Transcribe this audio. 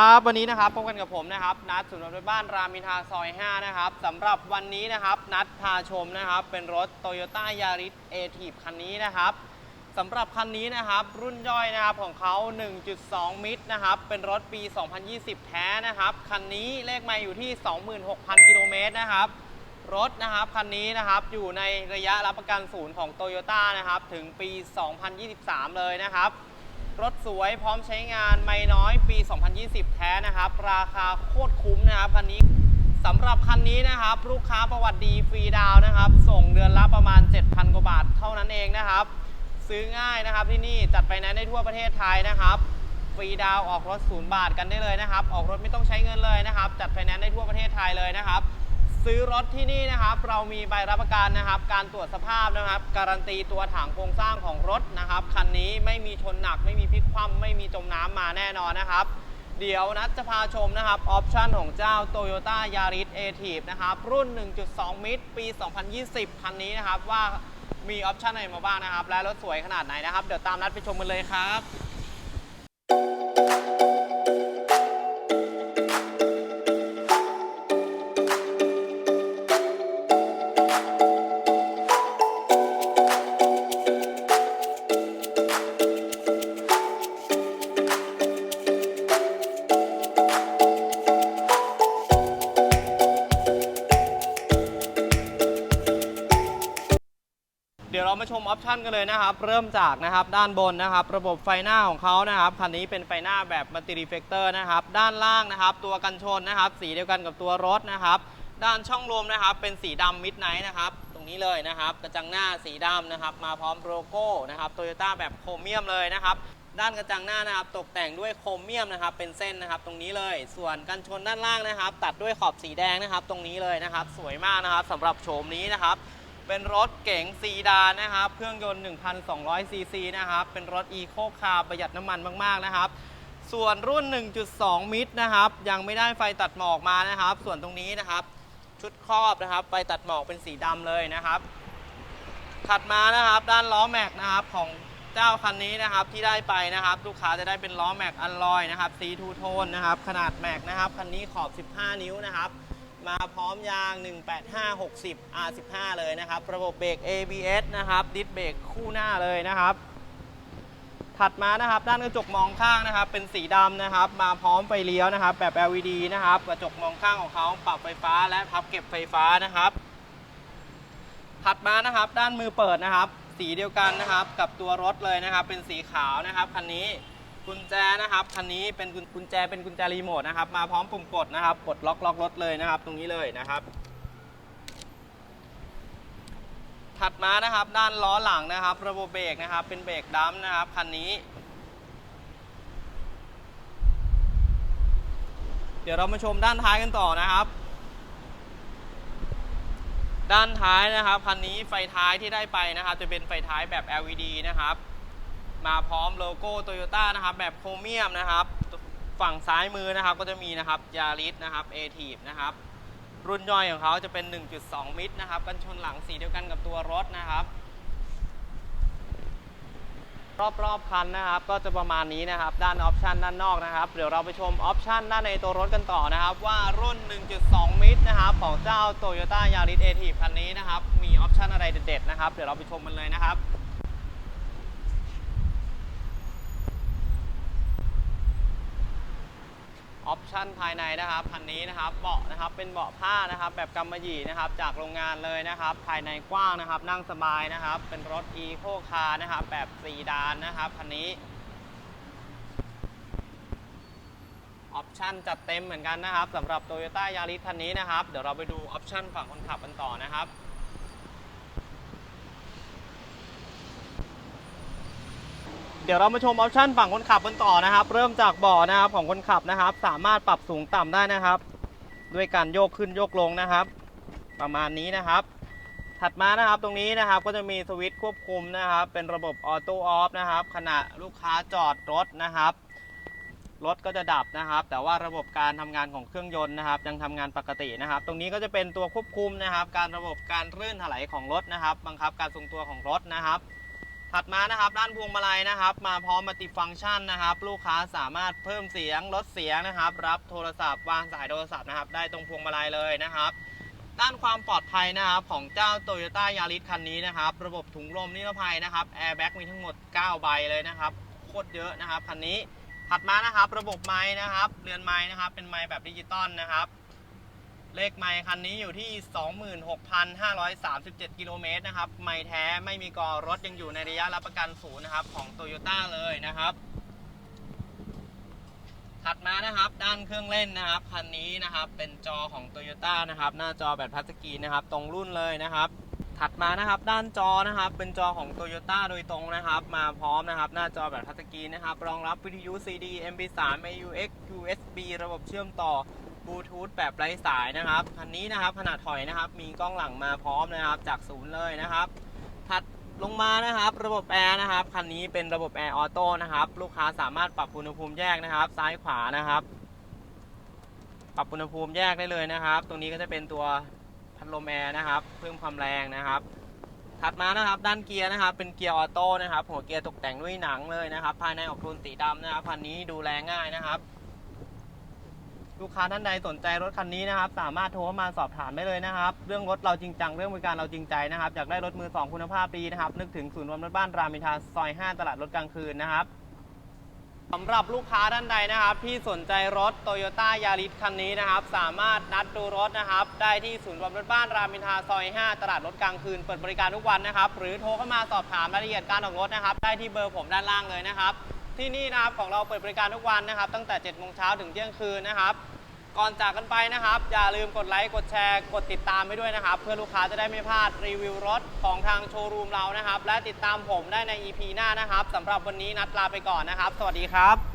ครับวันนี้นะครับพบกันกับผมนะครับนัดศูนย์รบ้านรามินทาซอย 5 นะครับสำหรับวันนี้นะครับนัดพาชมนะครับเป็นรถ Toyota Yaris a t i v คันนี้นะครับสำหรับคันนี้นะครับรุ่นย่อยนะครับของเขา 1.2 มิตรนะครับเป็นรถปี 2020 แท้นะครับคันนี้เลขไมล์อยู่ที่ 26,000 กิโลเมตรนะครับรถนะครับคันนี้นะครับอยู่ในระยะรับประกันศูนย์ของ Toyota นะครับถึงปี 2023 เลยนะครับ รถสวยพร้อมใช้งานไม่น้อยปี 2020 แท้นะครับ ราคาโคตรคุ้มนะครับคันนี้สำหรับคันนี้นะครับ ลูกค้าประวัติดีฟรีดาวนะครับ ส่งเดือนละประมาณ 7,000 กว่าบาทเท่านั้นเองนะครับ ซื้อง่ายนะครับที่นี่จัดไฟแนนได้ทั่วประเทศไทยนะครับฟรีดาวออกรถศูนย์บาทกันได้เลยนะครับ ออกรถไม่ต้องใช้เงินเลยนะครับ จัดไฟแนนซ์ได้ทั่วประเทศไทยเลยนะครับ ซื้อรถที่นี่นะครับ เรามีใบรับประกันนะครับ การตรวจสภาพนะครับ การันตีตัวถังโครงสร้างของรถนะครับคันนี้ไม่มีชนหนักไม่มีพลิกคว่ำไม่มีจมน้ำมาแน่นอนนะครับ เดี๋ยวนัดจะพาชมนะครับออปชั่นของเจ้า Toyota Yaris a t i v นะครับ รุ่น 1.2 มิตรปี 2020 คันนี้นะครับว่ามีออปชั่นอะไรมาบ้างนะครับ และรถสวยขนาดไหนนะครับ เดี๋ยวตามนัดไปชมกันเลยครับ เดี๋ยวเรามาชมออปชันกันเลยนะครับ เริ่มจากนะครับด้านบนนะครับ ระบบไฟหน้าของเขานะครับคันนี้เป็นไฟหน้าแบบมัลติรีเฟกเตอร์นะครับ ด้านล่างนะครับ ตัวกันชนนะครับ สีเดียวกันกับตัวรถนะครับ ด้านช่องลมนะครับ เป็นสีดำมิดไนท์นะครับ ตรงนี้เลยนะครับ กระจังหน้าสีดำนะครับ มาพร้อมโลโก้นะครับโตโยต้าแบบโครเมียมเลยนะครับด้านกระจังหน้านะครับ ตกแต่งด้วยโครเมียมนะครับ เป็นเส้นนะครับ ตรงนี้เลย ส่วนกันชนด้านล่างนะครับ ตัดด้วยขอบสีแดงนะครับ ตรงนี้เลยนะครับ สวยมากนะครับสำหรับโฉมนี้นะครับ เป็นรถเก๋งซีดานนะครับ เครื่องยนต์ 1,200 ซีซีนะครับ เป็นรถอีโคคาร์ประหยัดน้ำมันมาก ๆ นะครับ ส่วนรุ่น 1.2 มิตรนะครับ ยังไม่ได้ไฟตัดหมอกมานะครับ ส่วนตรงนี้นะครับ ชุดครอบนะครับ ไฟตัดหมอกเป็นสีดำเลยนะครับ ถัดมานะครับด้านล้อแม็กนะครับของเจ้าคันนี้นะครับที่ได้ไปนะครับ ลูกค้าจะได้เป็นล้อแม็กอันลอยนะครับสีทูโทนนะครับ ขนาดแม็กนะครับ คันนี้ขอบ 15 นิ้วนะครับ มาพร้อมยาง 18560 R15 เลยนะครับ ระบบเบรก ABS นะครับ ดิสเบรกคู่หน้าเลยนะครับ ถัดมานะครับ ด้านกระจกมองข้างนะครับ เป็นสีดำนะครับ มาพร้อมไฟเลี้ยวนะครับ แบบ LED นะครับ กระจกมองข้างของเขาปรับไฟฟ้าและพับเก็บไฟฟ้านะครับ ถัดมานะครับ ด้านมือเปิดนะครับ สีเดียวกันนะครับ กับตัวรถเลยนะครับ เป็นสีขาวนะครับคันนี้ กุญแจนะครับคันนี้เป็นกุญแจเป็นกุญแจรีโมทนะครับมาพร้อมปุ่มกดนะครับกดล็อกล็อกรถเลยนะครับ ตรงนี้เลยนะครับถัดมานะครับด้านล้อหลังนะครับ ระบบเบรกนะครับ เป็นเบรกดัมนะครับคันนี้ เดี๋ยวเรามาชมด้านท้ายกันต่อนะครับ ด้านท้ายนะครับคันนี้ไฟท้ายที่ได้ไปนะครับ จะเป็นไฟท้ายแบบ LED นะครับ มาพร้อมโลโก้โตโยต้านะครับแบบโครเมียมนะครับ ฝั่งซ้ายมือนะครับก็จะมีนะครับยาริสนะครับเอทีฟนะครับรุ่นย่อยของเขาจะเป็น 1.2 มิตรนะครับกันชนหลังสีเดียวกันกับตัวรถนะครับ รอบๆคันนะครับ ก็จะประมาณนี้นะครับ ด้านออปชันด้านนอกนะครับ เดี๋ยวเราไปชมออปชันด้านในตัวรถกันต่อนะครับ ว่ารุ่น 1.2 มิตรนะครับของเจ้า Toyota Yaris a t i v คันนี้นะครับ มีออปชันอะไรเด็ดๆนะครับ เดี๋ยวเราไปชมกันเลยนะครับ ออปชันภายในนะครับคันนี้นะครับเบาะนะครับเป็นเบาะผ้านะครับแบบกำมะหยี่นะครับจากโรงงานเลยนะครับ ภายในกว้างนะครับนั่งสบายนะครับ เป็นรถอีโคคาร์นะครับแบบสีดานนะครับคันนี้ออปชันจัดเต็มเหมือนกันนะครับสำหรับ Toyota Yaris คันนี้นะครับ เดี๋ยวเราไปดูออปชันฝั่งคนขับกันต่อนะครับ เดี๋ยวเรามาชมออปชันฝั่งคนขับกันต่อนะครับ เริ่มจากเบาะนะครับของคนขับนะครับ สามารถปรับสูงต่ำได้นะครับ ด้วยการโยกขึ้นโยกลงนะครับ ประมาณนี้นะครับ ถัดมานะครับตรงนี้นะครับก็จะมีสวิตช์ควบคุมนะครับ เป็นระบบออโต้ออฟนะครับขณะลูกค้าจอดรถนะครับรถก็จะดับนะครับ แต่ว่าระบบการทำงานของเครื่องยนต์นะครับ ยังทำงานปกตินะครับ ตรงนี้ก็จะเป็นตัวควบคุมนะครับ การระบบการลื่นถลายของรถนะครับ บังคับการทรงตัวของรถนะครับ ถัดมานะครับด้านพวงมาลัยนะครับ มาพร้อมมัลติฟังก์ชันนะครับ ลูกค้าสามารถเพิ่มเสียงลดเสียงนะครับ รับโทรศัพท์วางสายโทรศัพท์นะครับ ได้ตรงพวงมาลัยเลยนะครับด้านความปลอดภัยนะครับของเจ้า Toyota Yaris คันนี้นะครับ ระบบถุงลมนิรภัยนะครับแอร์แบ็กมีทั้งหมด 9 ใบเลยนะครับโคตรเยอะนะครับคันนี้ถัดมานะครับระบบไม้นะครับเรือนไม้นะครับเป็นไม้แบบดิจิตอลนะครับ เลขไมค์คันนี้อยู่ที่ 26,537 กิโลเมตรนะครับ ไมค์แท้ไม่มีกอรถยังอยู่ในระยะรับประกันศูนย์นะครับ ของ Toyota เลยนะครับ ถัดมานะครับด้านเครื่องเล่นนะครับคันนี้นะครับ เป็นจอของ Toyota นะครับ หน้าจอแบบทัสกีนะครับ ตรงรุ่นเลยนะครับ ถัดมานะครับด้านจอนะครับ เป็นจอของ Toyota โดยตรงนะครับ มาพร้อมนะครับ หน้าจอแบบทัสกีนะครับ รองรับวิทยุ CD MP3 AUX USB ระบบเชื่อมต่อ ลูทูธแบบไร้สายนะครับคันนี้นะครับขนาดถอยนะครับ มีกล้องหลังมาพร้อมนะครับ จากศูนย์เลยนะครับถัดลงมานะครับ ระบบแอร์นะครับคันนี้เป็นระบบแอร์ออโต้นะครับ ลูกค้าสามารถปรับอุณหภูมิแยกนะครับ ซ้ายขวานะครับ ปรับอุณหภูมิแยกได้เลยนะครับ ตรงนี้ก็จะเป็นตัวพัดลมแอร์นะครับ เพิ่มความแรงนะครับถัดมานะครับด้านเกียร์นะครับเป็นเกียร์ออโต้นะครับหัวเกียร์ตกแต่งด้วยหนังเลยนะครับ ภายในออกโทนสีดำนะครับคันนี้ดูแลง่ายนะครับ ลูกค้าท่านใดสนใจรถคันนี้นะครับ สามารถโทรเข้ามาสอบถามได้เลยนะครับ เรื่องรถเราจริงจังเรื่องบริการเราจริงใจนะครับอยากได้รถมือสองคุณภาพดีนะครับ นึกถึงศูนย์รวมรถบ้านรามอินทราซอย 5 ตลาดรถกลางคืนนะครับสำหรับลูกค้าท่านใดนะครับ ที่สนใจรถ Toyota Yaris คันนี้นะครับ สามารถนัดดูรถนะครับ ได้ที่ศูนย์รวมรถบ้านรามอินทราซอย 5 ตลาดรถกลางคืน เปิดบริการทุกวันนะครับ หรือโทรเข้ามาสอบถามรายละเอียดการออกรถนะครับ ได้ที่เบอร์ผมด้านล่างเลยนะครับ ที่นี่นะครับของเราเปิดบริการทุกวันนะครับ ตั้งแต่7โมงเช้าถึงเที่ยงคืนนะครับ ก่อนจากกันไปนะครับ อย่าลืมกดไลค์กดแชร์ กดติดตามไปด้วยนะครับ เพื่อลูกค้าจะได้ไม่พลาดรีวิวรถของทางโชว์รูมเรานะครับ และติดตามผมได้ใน EP หน้านะครับสำหรับวันนี้นัดลาไปก่อนนะครับ สวัสดีครับ